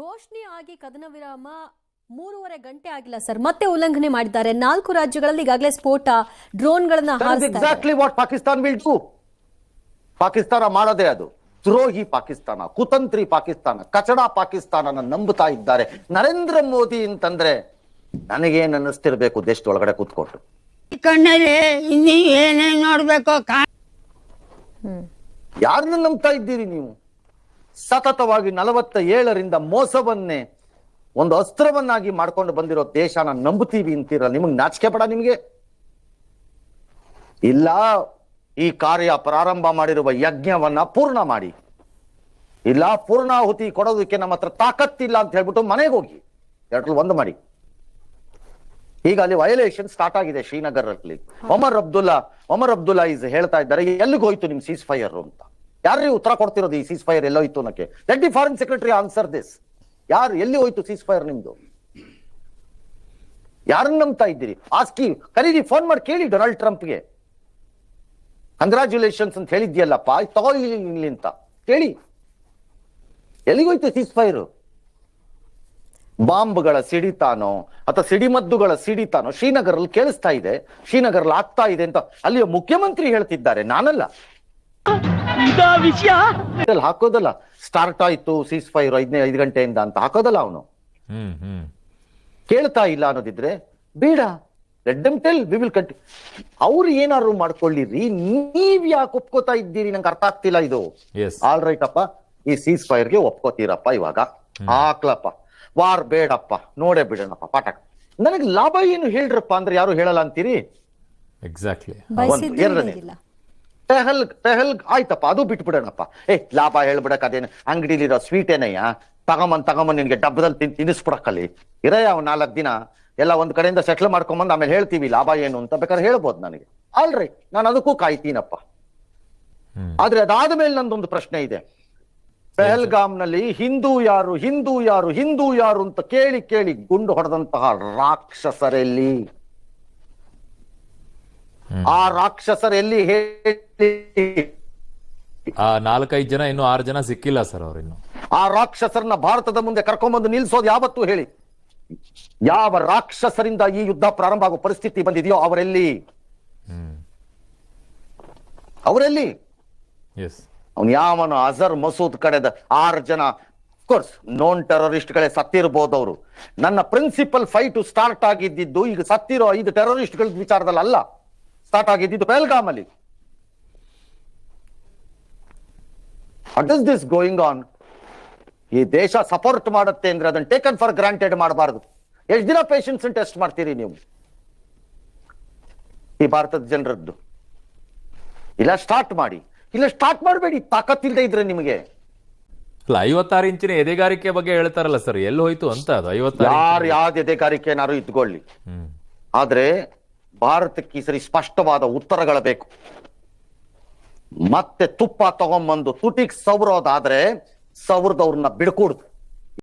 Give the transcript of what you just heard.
ಘೋಷಣೆ ಆಗಿ ಕದನ ವಿರಾಮ ಮೂರುವರೆ ಗಂಟೆ ಆಗಿಲ್ಲ ಸರ್. ಮತ್ತೆ ಉಲ್ಲಂಘನೆ ಮಾಡಿದ್ದಾರೆ. ನಾಲ್ಕು ರಾಜ್ಯಗಳಲ್ಲಿ ಈಗಾಗಲೇ ಸ್ಫೋಟ ಡ್ರೋನ್ಗಳನ್ನ. Exactly what Pakistan will do Pakistan ಮಾಡೋದೇ ಅದು. ದ್ರೋಹಿ ಪಾಕಿಸ್ತಾನ ಕುತಂತ್ರಿ ಪಾಕಿಸ್ತಾನ ಕಚಡ ಪಾಕಿಸ್ತಾನನ ನಂಬುತ್ತಾ ಇದ್ದಾರೆ. ನರೇಂದ್ರ ಮೋದಿ ಅಂತಂದ್ರೆ ನನಗೇನ್ ಅನ್ನಿಸ್ತಿರ್ಬೇಕು ದೇಶದೊಳಗಡೆ ಕೂತ್ಕೊಂಡು. ಕಣ್ಣಲ್ಲಿ ಇನ್ನೂ ಏನೇನ್ ನೋಡ್ಬೇಕು ಯಾರನ್ನ ನಂಬ್ತಾ ಇದ್ದೀರಿ ನೀವು? ಸತತವಾಗಿ ನಲವತ್ತ ಏಳರಿಂದ ಮೋಸವನ್ನೇ ಒಂದು ಅಸ್ತ್ರವನ್ನಾಗಿ ಮಾಡ್ಕೊಂಡು ಬಂದಿರೋ ದೇಶನ ನಂಬುತ್ತೀವಿ ಅಂತೀರ ನಿಮಗೆ ನಾಚಿಕೆ ಪಡ ನಿಮಗೆ? ಇಲ್ಲ ಈ ಕಾರ್ಯ ಪ್ರಾರಂಭ ಮಾಡಿರುವ ಯಜ್ಞವನ್ನ ಪೂರ್ಣ ಮಾಡಿ. ಇಲ್ಲ ಪೂರ್ಣಾಹುತಿ ಕೊಡೋದಕ್ಕೆ ನಮ್ಮ ಹತ್ರ ತಾಕತ್ತಿಲ್ಲ ಅಂತ ಹೇಳ್ಬಿಟ್ಟು ಮನೆಗೆ ಹೋಗಿ. ಎರಡು ಒಂದು ಮಾಡಿ. ಈಗ ಅಲ್ಲಿ ವಯಲೇಷನ್ ಸ್ಟಾರ್ಟ್ ಆಗಿದೆ ಶ್ರೀನಗರಲ್ಲಿ ಒಮರ್ ಅಬ್ದುಲ್ಲಾ ಒಮರ್ ಅಬ್ದುಲ್ಲಾ ಇಸ್ ಹೇಳ್ತಾ ಇದ್ದಾರೆ ಎಲ್ಲಿಗೆ ಹೋಯ್ತು ನಿಮ್ ಸೀಸ್ ಫೈರ್ ಅಂತ? ಯಾರು ಉತ್ತರ ಕೊಡ್ತಿರೋದು ಈ ಸೀಸ್ ಫೈರ್ ಎಲ್ಲೋಯ್ತು ಅನ್ನಕ್ಕೆ? Let the foreign secretary answer this ಯಾರು, ಎಲ್ಲಿ ಹೋಯ್ತು ಸೀಸ್ ಫೈರ್ ನಿಮ್ದು? ಯಾರನ್ನ ನಂಬ್ತಾ ಇದ್ದೀರಿ? ಆಸ್ಕಿ ಕರೀರಿ ಫೋನ್ ಮಾಡಿ ಕೇಳಿ ಡೊನಾಲ್ಡ್ ಟ್ರಂಪ್ಗೆ ಕಂಗ್ರಾಚ್ಯುಲೇಷನ್ಸ್ ಅಂತ ಹೇಳಿದ್ಯಲ್ಲಪ್ಪ ತಗೋ ಇಲ್ಲಿ ಇಲ್ಲಿ ಅಂತ. ಕೇಳಿ. ಎಲ್ಲಿಗೋಯ್ತು ಸೀಸ್ ಫೈರ್ ಬಾಂಬ್ಗಳ ಸಿಡಿತಾನೋ, ಅಥವಾ ಸಿಡಿಮದ್ದುಗಳ ಸಿಡಿತಾನೋ ಶ್ರೀನಗರಲ್ಲಿ ಕೇಳಿಸ್ತಾ ಇದೆ ಶ್ರೀನಗರಲ್ಲಿ ಆಗ್ತಾ ಇದೆ ಅಂತ ಅಲ್ಲಿಯ ಮುಖ್ಯಮಂತ್ರಿ ಹೇಳ್ತಿದ್ದಾರೆ, ನಾನಲ್ಲ. ಇದ್ರಲ್ಲಿ ಹಾಕೋದಲ್ಲ. ಸ್ಟಾರ್ಟ್ ಆಯ್ತು ಸೀಸ್ ಫೈರ್ ಐದನೇ ಐದು ಗಂಟೆಯಿಂದ ಅಂತ ಹಾಕೋದಲ್ಲ ಅವನು. ಕೇಳ್ತಾ ಇಲ್ಲ ಅನ್ನೋದಿದ್ರೆ ಬೇಡ ಟೆಲ್ ವಿ ವಿಲ್ ಕಂಟಿ ಅವ್ರು ಏನಾದ್ರು ಮಾಡ್ಕೊಳ್ಳಿರಿ ನೀವ್ ಯಾಕೆ ಒಪ್ಕೋತಾ ಇದ್ದೀರಿ? ನಂಗೆ ಅರ್ಥ ಆಗ್ತಿಲ್ಲ ಇದು. ಆಲ್ ರೈಟ್ ಅಪ್ಪ. ಈ ಸೀಸ್ ಫೈರ್ಗೆ ಒಪ್ಕೋತೀರಪ್ಪ ಇವಾಗ. ಹಾಕ್ಲಪ್ಪ. ವಾರ್ ಬೇಡಪ್ಪ. ನೋಡೇ ಬಿಡೋಣಪ್ಪ ಪಾಠ. ನನಗೆ ಲಾಭ ಏನು ಹೇಳ್ರಪ್ಪ? ಅಂದ್ರೆ ಯಾರು ಹೇಳಲ್ಲ ಅಂತೀರಿ? ಎಕ್ಸಾಕ್ಟ್ಲಿ ಎರಡನೇ. ಟೆಹಲ್ ಟೆಹಲ್ ಆಯ್ತಪ್ಪ ಅದು ಬಿಟ್ಬಿಡೋಣಪ್ಪ. ಏ ಲಾಭ ಹೇಳ್ಬಿಡಕ್ ಅದೇನು? ಅಂಗಡಿಲಿರೋ ಸ್ವೀಟ್ ಏನಯ್ಯ? ತಗೊಂಬಂದ್ ತಗೊಂಬಂದ್ ನಿನ್ಗೆ ಡಬ್ಬದಲ್ಲಿ ತಿನ್ ತಿನ್ನಿಸ್ಬಿಡಕ್ಕಲ್ಲಿ. ಇರಯ್ಯ ಅವ್ ನಾಲ್ಕು ದಿನ. ಎಲ್ಲ ಒಂದ್ ಕಡೆಯಿಂದ ಸೆಟ್ಲ್ ಮಾಡ್ಕೊಂಬಂದ್ ಆಮೇಲೆ ಹೇಳ್ತೀವಿ ಲಾಭ ಏನು ಅಂತ ಬೇಕಾದ್ರೆ ಹೇಳ್ಬೋದು ನನಗೆ. ಅಲ್ರಿ ನಾನು ಅದಕ್ಕೂ ಕಾಯ್ತೀನಪ್ಪ. ಆದ್ರೆ ಆದ್ರೆ ಅದಾದ್ಮೇಲೆ ನಂದೊಂದು ಪ್ರಶ್ನೆ ಇದೆ. ಪೆಹಲ್ಗಾಮ್ನಲ್ಲಿ ಹಿಂದೂ ಯಾರು ಹಿಂದೂ ಯಾರು ಹಿಂದೂ ಯಾರು ಅಂತ ಕೇಳಿ ಕೇಳಿ ಗುಂಡು ಹೊಡೆದಂತಹ ರಾಕ್ಷಸರೆಲ್ಲಿ? ಆ ರಾಕ್ಷಸರೆಲ್ಲಿ ಹೇಳಿ? ಆ ನಾಲ್ಕೈದು ಜನ ಇನ್ನು ಆರು ಜನ ಸಿಕ್ಕಿಲ್ಲ ಸರ್ ಅವ್ರು ಇನ್ನು. ಆ ರಾಕ್ಷಸರನ್ನ ಭಾರತದ ಮುಂದೆ ಕರ್ಕೊಂಡ್ಬಂದು ನಿಲ್ಸೋದು ಯಾವತ್ತೂ ಹೇಳಿ? ಯಾವ ರಾಕ್ಷಸರಿಂದ ಈ ಯುದ್ಧ ಪ್ರಾರಂಭ ಆಗೋ ಪರಿಸ್ಥಿತಿ ಬಂದಿದೆಯೋ ಅವರೆಲ್ಲಿ? ಅವರೆಲ್ಲಿ? ಎಸ್ ಅವ್ನು ಯಾವನು ಅಜರ್ ಮಸೂದ್ ಕಡೆದ ಆರು ಜನ. ಕೋರ್ಸ್ ನೋನ್ ಟೆರರಿಸ್ಟ್ಗಳೇ ಸತ್ತಿರ್ಬೋದು ಅವರು. ನನ್ನ ಪ್ರಿನ್ಸಿಪಲ್ ಫೈಟ್ ಸ್ಟಾರ್ಟ್ ಆಗಿದ್ದು ಈಗ ಸತ್ತಿರೋ ಐದು ಟೆರರಿಸ್ಟ್ಗಳ ವಿಚಾರದಲ್ಲಿ ಅಲ್ಲ. ಸ್ಟಾರ್ಟ್ ಆಗಿದ್ದಿದ್ದು ಪೆಹಲ್ಗಾಮ್ ಅಲ್ಲಿ what is this going on ಈ ದೇಶ ಸಪೋರ್ಟ್ ಮಾಡುತ್ತೆ ಅಂದ್ರೆ ಅದನ್ನ ಟೇಕನ್ ಫಾರ್ ಗ್ರಾಂಟೆಡ್ ಮಾಡಬಾರದು. ಎಷ್ಟು ದಿನ ಪೇಷನ್ಸ್ ಟೆಸ್ಟ್ ಮಾಡ್ತೀರಿ ನೀವು? ಈ ಭಾರತದ ಜನರದ್ದು. ಇಲ್ಲ ಸ್ಟಾರ್ಟ್ ಮಾಡಿ. ಇಲ್ಲ ಸ್ಟಾರ್ಟ್ ಮಾಡಬೇಡಿ. ತಾಕತ್ತಿಲ್ಲದೆ ಇದ್ರೆ ನಿಮಗೆ. ಅಲ್ಲ ಐವತ್ತಾರು ಇಂಚಿನ ಎದೆಗಾರಿಕೆ ಬಗ್ಗೆ ಹೇಳ್ತಾರಲ್ಲ ಸರ್. ಎಲ್ಲಿ ಹೋಯ್ತು ಅಂತ ಅದು? ಐವತ್ತಾರು ಯಾರು ಯಾವ್ದು ಎದೆಗಾರಿಕೆ ಏನಾದ್ರು ಇಟ್ಕೊಳ್ಳಿ ಆದ್ರೆ ಭಾರತಕ್ಕೆ ಈ ಸರಿ ಸ್ಪಷ್ಟವಾದ ಉತ್ತರಗಳ ಬೇಕು. ಮತ್ತೆ ತುಪ್ಪ ತಗೊಂಬಂದು ತುಟಿಗೆ ಸವರೋದಾದ್ರೆ ಸವ್ರದವ್ರನ್ನ ಬಿಡ್ಕೂಡ್ದು.